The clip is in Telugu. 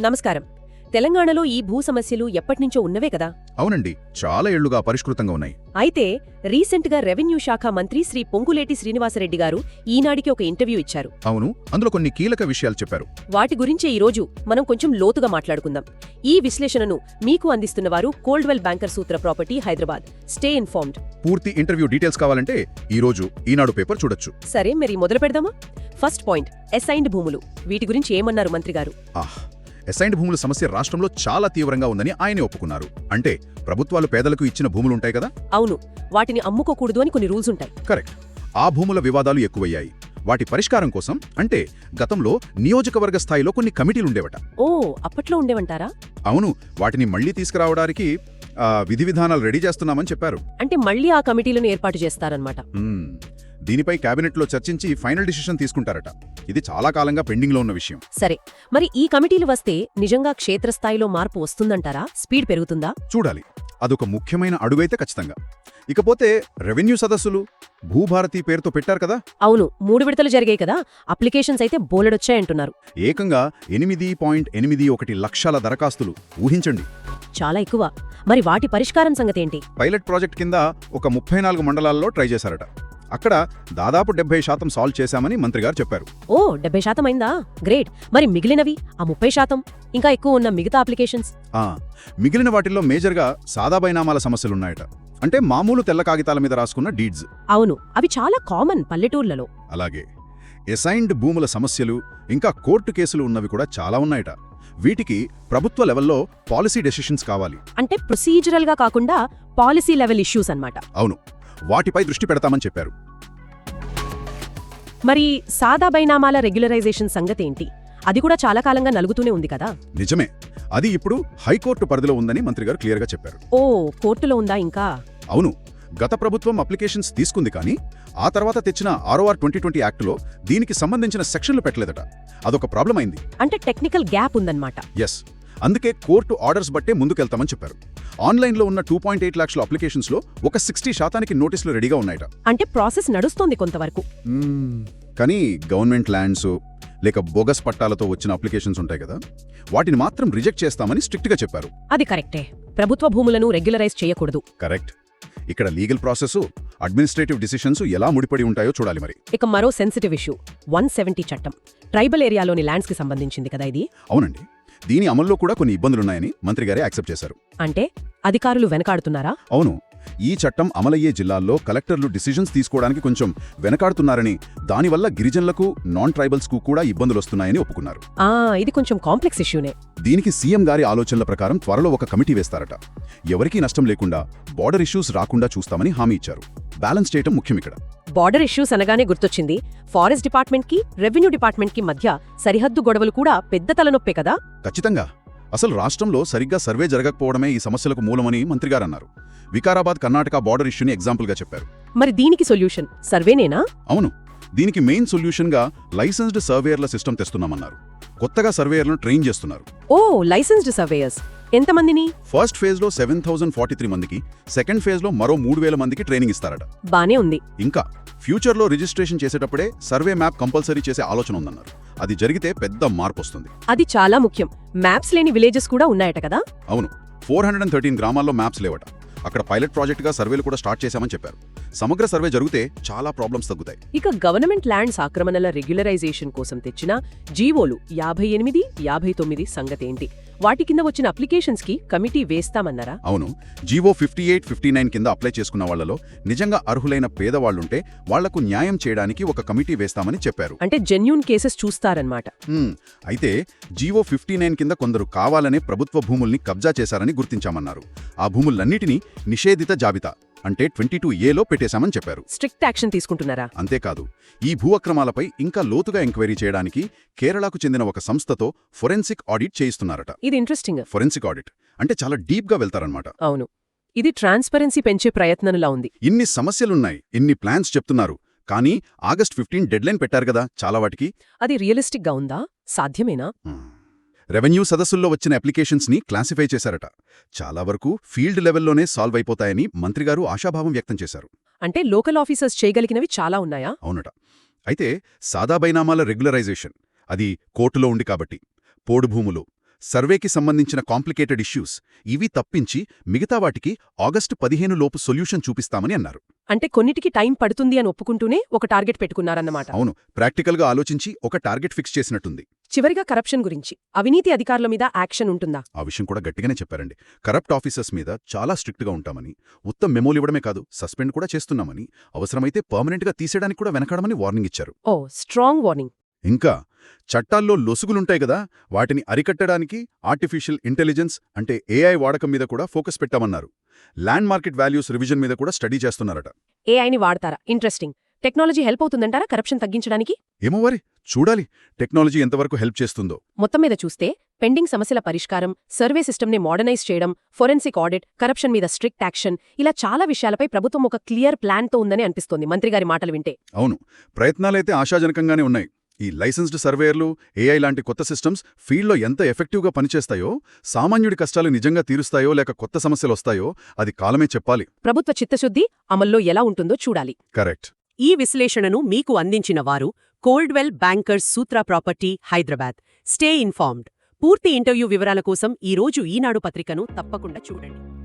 నమస్కారం. తెలంగాణలో ఈ భూ సమస్యలు ఎప్పటినుంచో ఉన్నవే కదా? అవునండి. చాలా ఏళ్ళుగా పరిష్కృతంగా ఉన్నాయి. అయితే రీసెంట్గా రెవెన్యూ శాఖ మంత్రి శ్రీ పొంగులేటి శ్రీనివాసరెడ్డి గారు ఈనాడికి ఒక ఇంటర్వ్యూ ఇచ్చారు. అవును. అందులో కొన్ని కీలక విషయాలు చెప్పారు. వాటి గురించే ఈరోజు మనం కొంచెం లోతుగా మాట్లాడుకుందాం. ఈ విశ్లేషణను మీకు అందిస్తున్నవారు Coldwell Banker Sutra property Hyderabad. Stay informed. పూర్తి ఇంటర్వ్యూ డీటెయిల్స్ కావాలంటే ఈ రోజు ఈనాడు పేపర్ చూడొచ్చు. సరే మరి మొదలు పెడదామా? ఫస్ట్ పాయింట్ అసైన్డ్ భూములు. వీటి గురించి ఏమన్నారు మంత్రి గారు? ఆహ్! అసైన్డ్ భూముల సమస్య రాష్ట్రంలో చాలా తీవ్రంగా ఉందని ఆయనే ఒప్పుకున్నారు. అంటే ప్రభుత్వాలు పేదలకు ఇచ్చిన భూములుంటాయి కదా? అవును. వాటిని అమ్ముకోకూడదు అని కొన్ని రూల్స్ ఉంటాయి. కరెక్ట్. ఆ భూముల వివాదాలు ఎక్కువయ్యాయి. వాటి పరిష్కారం కోసం అంటే గతంలో నియోజకవర్గ స్థాయిలో కొన్ని కమిటీలుండేవట ఓ అప్పట్లో ఉండేవంటారా? అవును. వాటిని మళ్ళీ తీసుకురావడానికి విధి విధానాలు రెడీ చేస్తున్నామని చెప్పారు. అంటే మళ్ళీ ఆ కమిటీలను ఏర్పాటు చేస్తారన్నమాట. మ్మ్. దీనిపై కేబినెట్లో చర్చించి ఫైనల్ డిసిషన్ తీసుకుంటారట. ఇది చాలా కాలంగా పెండింగ్లో ఉన్న విషయం. సరే మరి ఈ కమిటీలు వస్తే నిజంగా క్షేత్రస్థాయిలో మార్పు వస్తుందంటారా? స్పీడ్ పెరుగుతుందా? చూడాలి. అదొక ముఖ్యమైన అడుగైతే ఖచ్చితంగా. ఇకపోతే రెవెన్యూ సదస్సులు భూభారతి పేరుతో పెట్టారు కదా? అవును మూడు విడతలు జరిగాయి కదా. అప్లికేషన్స్ అయితే బోలెడొచ్చాయంటున్నారు. ఏకంగా ఎనిమిది పాయింట్ ఎనిమిది ఒకటి లక్షల దరఖాస్తులు. ఊహించండి. చాలా ఎక్కువ. మరి వాటి పరిష్కారం సంగతేంటి? పైలట్ ప్రాజెక్ట్ కింద ఒక ముప్పై నాలుగు మండలాల్లో ట్రై చేశారట. అక్కడ దాదాపు డెబ్బై శాతం సాల్వ్ చేశామని మంత్రిగారు చెప్పారు. ఓ డెబ్బై శాతం అయిందా? గ్రేట్. మరి మిగిలినవి? ఆ ముప్పై శాతం? ఇంకా ఎక్కువ ఉన్న మిగతా అప్లికేషన్స్? మిగిలిన వాటిల్లో మేజర్గా సాదా బైనామాల సమస్యలున్నాయట. అంటే మామూలు తెల్ల కాగితాల మీద రాసుకున్న డీడ్స్. అవును అవి చాలా కామన్ పల్లెటూర్లలో. అలాగే ఎసైన్డ్ భూముల సమస్యలు ఇంకా కోర్టు కేసులు ఉన్నవి కూడా చాలా ఉన్నాయట. వీటికి ప్రభుత్వ లెవెల్లో పాలసీ డెసిషన్స్ కావాలి. అంటే ప్రొసీజరల్గా కాకుండా పాలసీ లెవెల్ ఇష్యూస్ అన్నమాట. అవును. వాటిపై దృష్టి పెడతామని చెప్పారు. మరి సాదా బైనామాల రెగ్యులరైజేషన్ సంగతేంటి అది కూడా చాలా కాలంగా నలుగుతూనే ఉంది కదా? నిజమే. అది ఇప్పుడు హైకోర్టు పరిధిలో ఉందని మంత్రిగారు క్లియర్గా చెప్పారు. ఓ కోర్టులో ఉందా ఇంకా? అవును. గత ప్రభుత్వం అప్లికేషన్స్ తీసుకుంది కానీ ఆ తర్వాత తెచ్చిన ఆర్ఓఆర్ ట్వంటీ ట్వంటీ యాక్టులో దీనికి సంబంధించిన సెక్షన్లు పెట్టలేదట. అదొక ప్రాబ్లం అయింది. అంటే టెక్నికల్ గ్యాప్ ఉందన్నమాట. ఎస్ అందుకే కోర్టు ఆర్డర్స్ బట్టే ముందుకెళ్తామని చెప్పారు. ఆన్లైన్లో ఉన్న టూ పాయింట్ ఎయిట్ లక్షల అప్లికేషన్స్లో ఒక సిక్స్టీ శాతానికి నోటీసులు రెడీగా ఉన్నాయట. అంటే ప్రాసెస్ నడుస్తోంది కొంతవరకు. కానీ గవర్నమెంట్ ల్యాండ్స్ లేక బోగస్ పట్టాలతో వచ్చిన అప్లికేషన్స్ ఉంటాయి కదా వాటిని మాత్రం రిజెక్ట్ చేస్తామని స్ట్రిక్ట్గా చెప్పారు. అది కరెక్టే. ప్రభుత్వ భూములను రెగ్యులరైజ్ చేయకూడదు. కరెక్ట్. ఇక్కడ లీగల్ ప్రాసెస్ అడ్మినిస్ట్రేటివ్ డిసిషన్స్ ఎలా ముడిపడి ఉంటాయో చూడాలి మరి. ఇక మరో సెన్సిటివ్ ఇష్యూ వన్ చట్టం. ట్రైబల్ ఏరియాలోని ల్యాండ్స్కి సంబంధించింది కదా ఇది? అవునండి. దీని అమల్లో కూడా కొన్ని ఇబ్బందులున్నాయని మంత్రి గారే యాక్సెప్ట్ చేశారు. అంటే అధికారులు వెనకాడుతున్నారా? అవును ఈ చట్టం అమలయ్యే జిల్లాల్లో కలెక్టర్లు డిసిజన్స్ తీసుకోవడానికి కొంచెం వెనకాడుతున్నారని దానివల్ల గిరిజనులకు నాన్ ట్రైబల్స్కు కూడా ఇబ్బందులొస్తున్నాయని ఒప్పుకున్నారు. ఆ ఇది కొంచెం కాంప్లెక్స్ ఇష్యూనే. దీనికి సీఎం గారి ఆలోచనల ప్రకారం త్వరలో ఒక కమిటీ వేస్తారట. ఎవరికీ నష్టం లేకుండా బార్డర్ ఇష్యూస్ రాకుండా చూస్తామని హామీ ఇచ్చారు. బ్యాలెన్స్ చేయటం ముఖ్యం ఇక్కడ. బార్డర్ ఇష్యూస్ అనగానే గుర్తొచ్చింది. ఫారెస్ట్ డిపార్ట్మెంట్కి రెవెన్యూ డిపార్ట్మెంట్కి మధ్య సరిహద్దు గొడవలు కూడా పెద్ద తలనొప్పే కదా? ఖచ్చితంగా. అసలు రాష్ట్రంలో సరిగ్గా సర్వే జరగకపోవడమే ఈ సమస్యలకు మూలమని మంత్రిగారన్నారు. వికారాబాద్ కర్ణాటక బార్డర్ ఇష్యూని ఎగ్జాంపుల్గా చెప్పారు. మరి దీనికి సొల్యూషన్ సర్వేనేనా అవును. దీనికి మెయిన్ సొల్యూషన్గా లైసెన్స్డ్ సర్వేయర్ల సిస్టమ్ తెస్తున్నామన్నారు. కొత్తగా సర్వేయర్లను ట్రైన్ చేస్తున్నారు. ఓ లైసెన్స్డ్ సర్వేయర్స్. ఎంతమందిని ఫస్ట్ ఫేజ్లో సెవెన్ థౌసండ్ ఫార్టీ త్రీ మందికి సెకండ్ ఫేజ్లో మరో మూడు వేల మందికి ట్రైనింగ్ ఇస్తారట. బానే ఉంది. ఇంకా ఫ్యూచర్లో రిజిస్ట్రేషన్ చేసేటప్పుడే సర్వే మ్యాప్ కంపల్సరీ చేసే ఆలోచన ఉందన్నారు. అది జరిగితే పెద్ద మార్పు వస్తుంది అది చాలా ముఖ్యం. మ్యాప్స్ లేని విలేజెస్ కూడా ఉన్నాయట కదా? అవును. ఫోర్ హండ్రెడ్ గ్రామాల్లో మ్యాప్స్ లేవట. అక్కడ పైలట్ ప్రాజెక్ట్గా సర్వేలు కూడా స్టార్ట్ చేశామని చెప్పారు. సమగ్ర సర్వే జరిగితే చాలా ప్రాబ్లమ్స్ తగ్గుతాయి. ఇక గవర్నమెంట్ ల్యాండ్స్ ఆక్రమణల రెగ్యులరైజేషన్ కోసం తెచ్చిన జీవోలు యాభై ఎనిమిది యాభై తొమ్మిది సంగతేంటి? వాటి కింద వచ్చిన అప్లికేషన్స్కి కమిటీ వేస్తామన్నారా? అవును. GO fifty eight fifty nine కింద అప్లై చేసుకున్న వాళ్ళలో నిజంగా అర్హులైన పేదవాళ్ళుంటే వాళ్ళకు న్యాయం చేయడానికి ఒక కమిటీ వేస్తామని చెప్పారు. అంటే జెన్యూన్ కేసెస్ చూస్తారన్నమాట. అయితే జీవో ఫిఫ్టీ నైన్ కింద కొందరు కావాలనే ప్రభుత్వ భూముల్ని కబ్జా చేశారని గుర్తించామన్నారు. ఆ భూములన్నిటినీ నిషేధిత జాబితా. అంటే ట్వంటీ టూ ఏలో పెట్టేశామని చెప్పారు. స్ట్రిక్ట్ యాక్షన్ తీసుకుంటున్నారా? అంతేకాదు ఈ భూ అక్రమాలపై ఇంకా లోతుగా ఎంక్వైరీ చేయడానికి కేరళకు చెందిన ఒక సంస్థతో ఫొరెన్సిక్ ఆడిట్ చేయిస్తున్నారట. ఇది ఇంట్రెస్టింగ్. Forensic audit. అంటే చాలా డీప్గా వెళ్తారనమాట అవును. ఇది ట్రాన్స్పరెన్సీ పెంచే ప్రయత్నంలా ఉంది. ఇన్ని సమస్యలున్నాయి ఇన్ని ప్లాన్స్ చెప్తున్నారు కానీ ఆగస్ట్ ఫిఫ్టీన్ డెడ్లైన్ పెట్టారు కదా చాలా వాటికి. అది రియలిస్టిక్గా ఉందా? సాధ్యమేనా? రెవెన్యూ సదస్సుల్లో వచ్చిన అప్లికేషన్స్ని క్లాసిఫై చేశారట. చాలా వరకు ఫీల్డ్ లెవెల్లోనే సాల్వ్ అయిపోతాయని మంత్రిగారు ఆశాభావం వ్యక్తం చేశారు. అంటే లోకల్ ఆఫీసర్స్ చేయగలిగినవి చాలా ఉన్నాయా? అవునట. అయితే సాదా బైనామాల రెగ్యులరైజేషన్ అది కోర్టులో ఉండి కాబట్టి పోడు భూములు సర్వేకి సంబంధించిన కాంప్లికేటెడ్ ఇష్యూస్ ఇవి తప్పించి మిగతా వాటికి ఆగస్టు పదిహేను లోపు సొల్యూషన్ చూపిస్తామని అన్నారు. అంటే కొన్నిటికి టైం పడుతుంది అని ఒప్పుకుంటూనే ఒక టార్గెట్ పెట్టుకున్నారన్నమాట. అవును ప్రాక్టికల్గా ఆలోచించి ఒక టార్గెట్ ఫిక్స్ చేసినట్టుంది. చివరిగా కరప్షన్ గురించి. అవినీతి అధికారుల మీద యాక్షన్ ఉంటుందా? ఆ విషయం కూడా గట్టిగానే చెప్పారండి. కరప్ట్ ఆఫీసర్స్ మీద చాలా స్ట్రిక్ట్గా ఉంటామని ఉత్తమ మెమోలు ఇవ్వడమే కాదు సస్పెండ్ కూడా చేస్తున్నామని అవసరమైతే పర్మనెంట్గా తీసేయడానికి కూడా వెనకాడమని వార్నింగ్ ఇచ్చారు. ఓ స్ట్రాంగ్ వార్నింగ్. ఇంకా చట్టాల్లో లొసుగులుంటాయి కదా వాటిని అరికట్టడానికి ఆర్టిఫిషియల్ ఇంటెలిజెన్స్ అంటే ఏఐ వాడకం మీద కూడా ఫోకస్ పెట్టామన్నారు. ల్యాండ్ మార్కెట్ వాల్యూస్ రివిజన్ మీద కూడా స్టడీ చేస్తున్నారట. ఏఐని వాడతారా? ఇంట్రెస్టింగ్. టెక్నాలజీ హెల్ప్ అవుతుందంటారా కరప్షన్ తగ్గించడానికి? ఏమో వారి చూడాలి. టెక్నాలజీ ఎంతవరకు హెల్ప్ చేస్తుందో. మొత్తం మీద చూస్తే పెండింగ్ సమస్యల పరిష్కారం సర్వే సిస్టమ్ని మోడర్నైజ్ చేయడం ఫోరెన్సిక్ ఆడిట్ కరప్షన్ మీద స్ట్రిక్ట్ యాక్షన్ ఇలా చాలా విషయాలపై ప్రభుత్వం ఒక క్లియర్ ప్లాన్తో ఉందని అనిపిస్తోంది మంత్రిగారి మాటలు వింటే. అవును. ప్రయత్నాలైతే ఆశాజనకంగానే ఉన్నాయి. ఈ లైసెన్స్డ్ సర్వేయర్లు ఏఐ లాంటి కొత్త సిస్టమ్స్ ఫీల్డ్లో ఎంత ఎఫెక్టివ్గా పనిచేస్తాయో సామాన్యుడి కష్టాలు నిజంగా తీరుస్తాయో లేక కొత్త సమస్యలు వస్తాయో అది కాలమే చెప్పాలి. ప్రభుత్వ చిత్తశుద్ధి అమల్లో ఎలా ఉంటుందో చూడాలి. కరెక్ట్. ఈ విశ్లేషణను మీకు అందించిన వారు Coldwell Bankers Sutra property Hyderabad. Stay informed. పూర్తి ఇంటర్వ్యూ వివరాల కోసం ఈ రోజు ఈనాడు పత్రికను తప్పకుండా చూడండి.